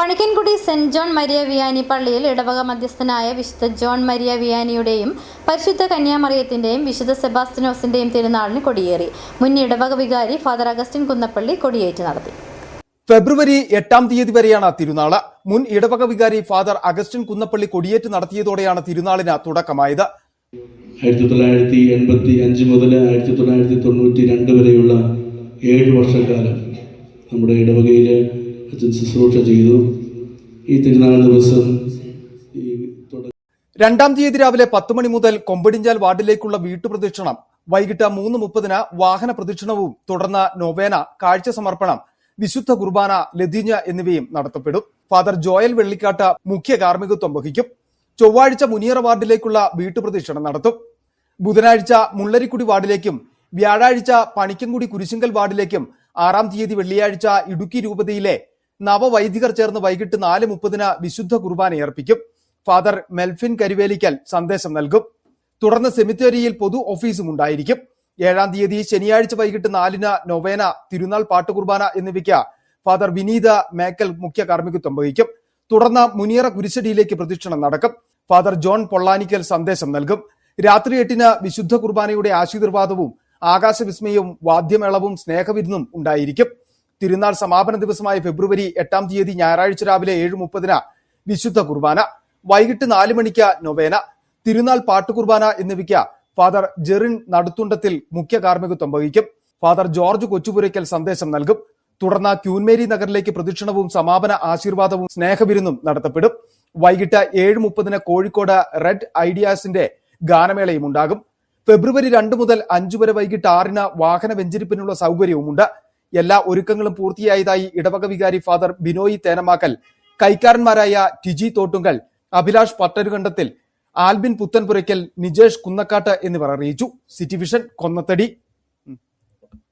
Panikkankudi saint John Maria Vianney പള്ളിയിൽ ഇടവക മധ്യസ്ഥനായ വിശുദ്ധ ജോൺ മരിയ വിയാനിയുടെയും പരിശുദ്ധ കന്യാമറിയത്തിന്റെയും വിശുദ്ധ സെബാസ്റ്റിനോസിന്റെയും തിരുനാളിന് കൊടിയേറി. മുൻ ഇടവക വികാരി ഫാദർ അഗസ്റ്റിൻ കുന്നപ്പള്ളി കൊടിയേറ്റ് നടത്തി. ഫെബ്രുവരി എട്ടാം തീയതി വരെയാണ് തിരുനാൾ. മുൻ ഇടവക വികാരി ഫാദർ അഗസ്റ്റിൻ കുന്നപ്പള്ളി കൊടിയേറ്റ് നടത്തിയതോടെയാണ് തിരുനാളിന് തുടക്കമായത്. ആയിരത്തി തൊള്ളായിരത്തി എൺപത്തി അഞ്ച് മുതൽ ആയിരത്തി തൊള്ളായിരത്തി തൊണ്ണൂറ്റി രണ്ട് വരെയുള്ള ഏഴ് വർഷക്കാലം നമ്മുടെ ഇടവകയിൽ ശുശ്രൂഷ ചെയ്തു. ഈ തിരുനാൾ ദിവസം രണ്ടാം തീയതി രാവിലെ പത്ത് മണി മുതൽ കൊമ്പടിഞ്ചാൽ വാർഡിലേക്കുള്ള വീട്ടുപ്രദക്ഷിണം വൈകിട്ട് മൂന്ന് മുപ്പതിന് വാഹന പ്രദക്ഷിണവും തുടർന്ന് നൊവേന കാഴ്ച സമർപ്പണം വിശുദ്ധ കുർബാന ലതീഞ്ഞ എന്നിവയും നടത്തപ്പെടും. ഫാദർ ജോയൽ വെള്ളിക്കാട്ട് മുഖ്യ കാർമ്മികത്വം വഹിക്കും. ചൊവ്വാഴ്ച മുനിയറ വാർഡിലേക്കുള്ള വീട്ടുപ്രദക്ഷിണം നടത്തും. ബുധനാഴ്ച മുള്ളരിക്കുടി വാർഡിലേക്കും വ്യാഴാഴ്ച പണിക്കൻകുടി കുരിശിങ്കൽ വാർഡിലേക്കും ആറാം തീയതി വെള്ളിയാഴ്ച ഇടുക്കി രൂപതയിലെ നവവൈദികർ ചേർന്ന് വൈകിട്ട് നാല് മുപ്പതിന് വിശുദ്ധ കുർബാന അർപ്പിക്കും ഫാദർ മെൽഫിൻ കരുവേലിക്കൽ സന്ദേശം നൽകും. തുടർന്ന് സെമിത്തേരിയിൽ പൊതു ഓഫീസും ഉണ്ടായിരിക്കും. ഏഴാം തീയതി ശനിയാഴ്ച വൈകിട്ട് നാലിന് നൊവേന തിരുനാൾ പാട്ടുകുർബാന എന്നിവയ്ക്ക് ഫാദർ വിനീത മേക്കൽ മുഖ്യ കാർമ്മികത്വം വഹിക്കും. തുടർന്ന് മുനിയറ കുരിശടിയിലേക്ക് പ്രദക്ഷിണം നടക്കും. ഫാദർ ജോൺ പൊള്ളാനിക്കൽ സന്ദേശം നൽകും. രാത്രി എട്ടിന് വിശുദ്ധ കുർബാനയുടെ ആശീർവാദവും ആകാശവിസ്മയവും വാദ്യമേളവും സ്നേഹവിരുന്നും ഉണ്ടായിരിക്കും. തിരുനാൾ സമാപന ദിവസമായ ഫെബ്രുവരി എട്ടാം തീയതി ഞായറാഴ്ച രാവിലെ ഏഴ് മുപ്പതിന് വിശുദ്ധ കുർബാന വൈകിട്ട് നാല് മണിക്ക് നൊവേന തിരുനാൾ പാട്ടുകുർബാന എന്നിവയ്ക്ക് ഫാദർ ജെറിൻ നടുത്തുണ്ടത്തിൽ മുഖ്യ കാർമ്മികത്വം വഹിക്കും. ഫാദർ ജോർജ് കൊച്ചുപുരയ്ക്കൽ സന്ദേശം നൽകും. തുടർന്ന് ക്യൂൻമേരി നഗറിലേക്ക് പ്രദക്ഷിണവും സമാപന ആശീർവാദവും സ്നേഹവിരുന്നും നടത്തപ്പെടും. വൈകിട്ട് ഏഴ് മുപ്പതിന് കോഴിക്കോട് റെഡ് ഐഡിയാസിന്റെ ഗാനമേളയും ഉണ്ടാകും. ഫെബ്രുവരി രണ്ട് മുതൽ അഞ്ചു വരെ വൈകിട്ട് ആറിന് വാഹന വെഞ്ചരിപ്പിനുള്ള സൗകര്യവുമുണ്ട്. എല്ലാ ഒരുക്കങ്ങളും പൂർത്തിയായതായി ഇടവക വികാരി ഫാദർ ബിനോയ് തേനമാക്കൽ കൈക്കാരന്മാരായ ടിജി തോട്ടുങ്കൽ അഭിലാഷ് പട്ടരുകണ്ടത്തിൽ ആൽബിൻ പുത്തൻപുരയ്ക്കൽ നിജേഷ് കുന്നക്കാട്ട് എന്നിവർ അറിയിച്ചു. City vision Konnathady.